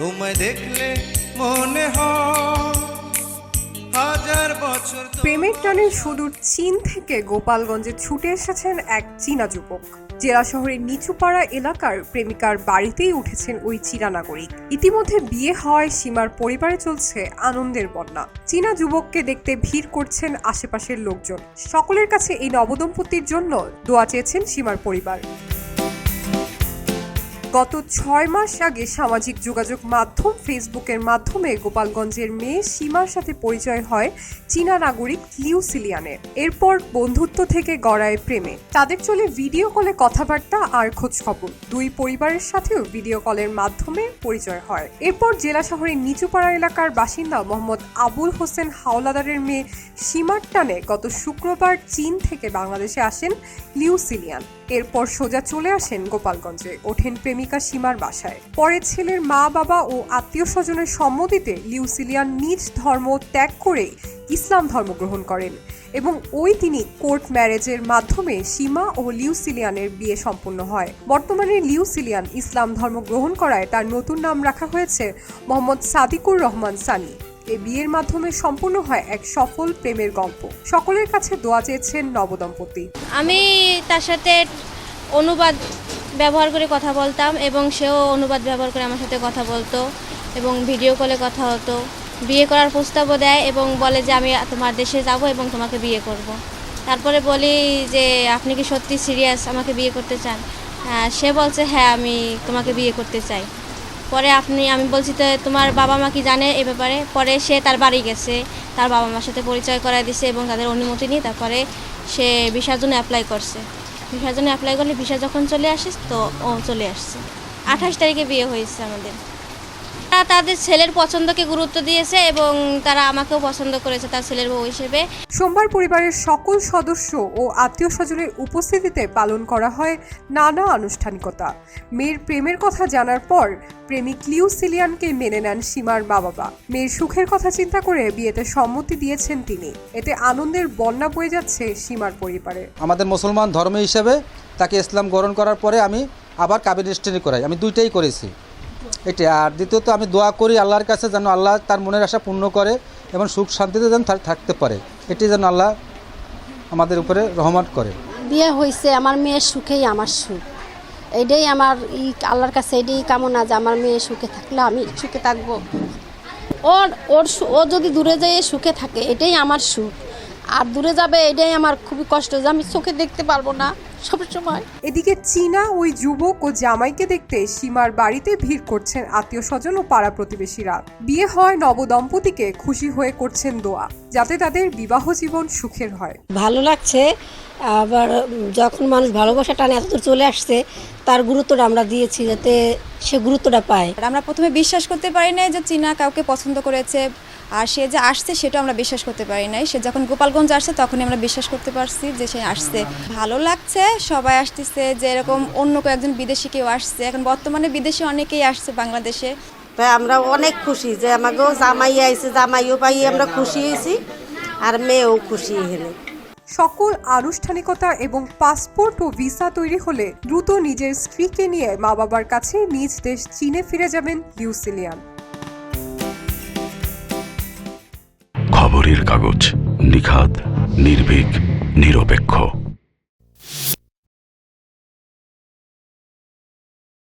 তোমায় দেখলে মনে হাজার বছর প্রেমের টানে সুদূর চীন থেকে গোপালগঞ্জে ছুটে এসেছেন এক চীনা যুবক। জেলা শহরের নিচুপাড়া এলাকার প্রেমিকার বাড়িতেই উঠেছেন ওই চীনা নাগরিক। ইতিমধ্যে বিয়ে হওয়ায় সীমার পরিবারে চলছে আনন্দের বন্যা। চীনা যুবককে দেখতে ভিড় করছেন আশেপাশের লোকজন। সকলের কাছে এই নবদম্পতির জন্য দোয়া চেয়েছেন সীমার পরিবার। গত ছয় মাস আগে সামাজিক যোগাযোগ মাধ্যম ফেসবুকের মাধ্যমে গোপালগঞ্জের মেয়ে সীমার সাথে পরিচয় হয় চীনা নাগরিক লিউ সিলিয়ানের। এরপর বন্ধুত্ব থেকে গড়ায় প্রেমে। তাদের চলে ভিডিও কলে কথাবার্তা আর খোঁজ খবর দুই পরিবারের সাথেও ভিডিও কলের মাধ্যমে পরিচয় হয়। এরপর জেলা শহরের নিচুপাড়া এলাকার বাসিন্দা মোহাম্মদ আবুল হোসেন হাওলাদারের মেয়ে সীমার টানে গত শুক্রবার চীন থেকে বাংলাদেশে আসেন লিউ সিলিয়ান। এরপর সোজা চলে আসেন গোপালগঞ্জে। ওঠেন প্রেমিকা সীমার বাসায়। পরে ছেলের মা, বাবা ও আত্মীয় স্বজনের সম্মতিতে লিউসিলিয়ান নিজ ধর্ম ত্যাগ করে ইসলাম ধর্ম গ্রহণ করেন এবং ওই তিনি কোর্ট ম্যারেজের মাধ্যমে সীমা ও লিউসিলিয়ানের বিয়ে সম্পন্ন হয়। বর্তমানে লিউসিলিয়ান ইসলাম ধর্ম গ্রহণ করায় তার নতুন নাম রাখা হয়েছে মোহাম্মদ সাদিকুর রহমান সানি। এই বিয়ের মাধ্যমে সম্পূর্ণ হয় এক সফল প্রেমের গল্প। সকলের কাছে দোয়া চেয়েছেন নবদম্পতি। আমি তার সাথে অনুবাদ ব্যবহার করে কথা বলতাম এবং সেও অনুবাদ ব্যবহার করে আমার সাথে কথা বলতো এবং ভিডিও কলে কথা হতো। বিয়ে করার প্রস্তাবও দেয় এবং বলে যে, আমি তোমার দেশে যাব এবং তোমাকে বিয়ে করব। তারপরে বলি যে, আপনি কি সত্যি সিরিয়াস আমাকে বিয়ে করতে চান? সে বলছে হ্যাঁ আমি তোমাকে বিয়ে করতে চাই। পরে আপনি, আমি বলছি, তো তোমার বাবা মা কি জানে এ ব্যাপারে? পরে সে তার বাড়ি গেছে, তার বাবা মার সাথে পরিচয় করায় দিছে এবং তাদের অনুমতি নিয়ে তারপরে সে ভিসার জন্য অ্যাপ্লাই করছে। ভিসার জন্য অ্যাপ্লাই করলে ভিসা যখন চলে আসিস, তো ও চলে আসছে। আঠাশ তারিখে বিয়ে হয়েছে আমাদের। তারা তাদের ছেলের পছন্দকে গুরুত্ব দিয়েছে এবং তারা আমাকেও পছন্দ করেছে তার ছেলের বউ হিসেবে। সোমবার পরিবারের সকল সদস্য ও আত্মীয় স্বজনের উপস্থিতিতে পালন করা হয় নানা আনুষ্ঠানিকতা। মেয়ের প্রেমের কথা জানার পর প্রেমিক লিউ সিলিয়ানকে মেনে নেন সীমার মা বাবা মেয়ের সুখের কথা চিন্তা করে বিয়েতে সম্মতি দিয়েছেন তিনি। এতে আনন্দের বন্যা বয়ে যাচ্ছে সীমার পরিবারে। আমাদের মুসলমান ধর্ম হিসেবে তাকে ইসলাম গ্রহণ করার পরে আমি আবার কাবির করাই। আমি দুইটাই করেছি। এটি। আর দ্বিতীয়ত, আমি দোয়া করি আল্লাহর কাছে যেন আল্লাহ তার মনের আশা পূর্ণ করে এবং সুখ শান্তিতে যেন থাকতে পারে। এটি যেন আল্লাহ আমাদের উপরে রহমত করে। বিয়ে হয়েছে আমার মেয়ের সুখেই আমার সুখ। এটাই আমার ই, আল্লাহর কাছে এটাই কামনা যে আমার মেয়ে সুখে থাকলে আমি সুখে থাকব। ওর ওর ও যদি দূরে যেয়ে সুখে থাকে, এটাই আমার সুখ। আর দূরে যাবে, এটাই আমার খুবই কষ্ট যে আমি চোখে দেখতে পারব না। সবসময় এদিকে চীনা ওই যুবক ও জামাইকে দেখতে সীমার বাড়িতে ভিড় করছেন আত্মীয় স্বজন ও পাড়া প্রতিবেশীরা। বিয়ে হয় নবদম্পতিকে খুশি হয়ে করছেন দোয়া যাতে তাদের বিবাহ জীবন সুখের হয়। ভালো লাগছে আবার যখন মানুষ ভালোবাসা টানে এতদূর চলে আসছে তার গুরুত্বটা আমরা দিয়েছি যাতে সে গুরুত্বটা পায়। আর আমরা প্রথমে বিশ্বাস করতে পারি না যে চীনা কাউকে পছন্দ করেছে আর সে যে আসছে সেটা আমরা বিশ্বাস করতে পারি নাই। সে যখন গোপালগঞ্জ আসছে তখনই আমরা বিশ্বাস করতে পারছি যে সে আসছে। ভালো লাগছে সবাই আসতেছে যে এরকম অন্য কয়েকজন বিদেশি কেউ আসছে। এখন বর্তমানে বিদেশি অনেকেই আসছে বাংলাদেশে। তাই আমরা অনেক খুশি যে আমাকেও জামাই আইছে জামাইও পাই আমরা খুশি হয়েছি আর মেয়েও খুশি হলে সকল আনুষ্ঠানিকতা এবং পাসপোর্ট ও ভিসা তৈরি হলে দ্রুত নিজের স্ত্রীকে নিয়ে মা বাবার কাছে নিজ দেশ চীনে ফিরে যাবেন লিউসিলিয়ান। খবরের কাগজ নিখাদ, নির্ভীক, নিরপেক্ষ।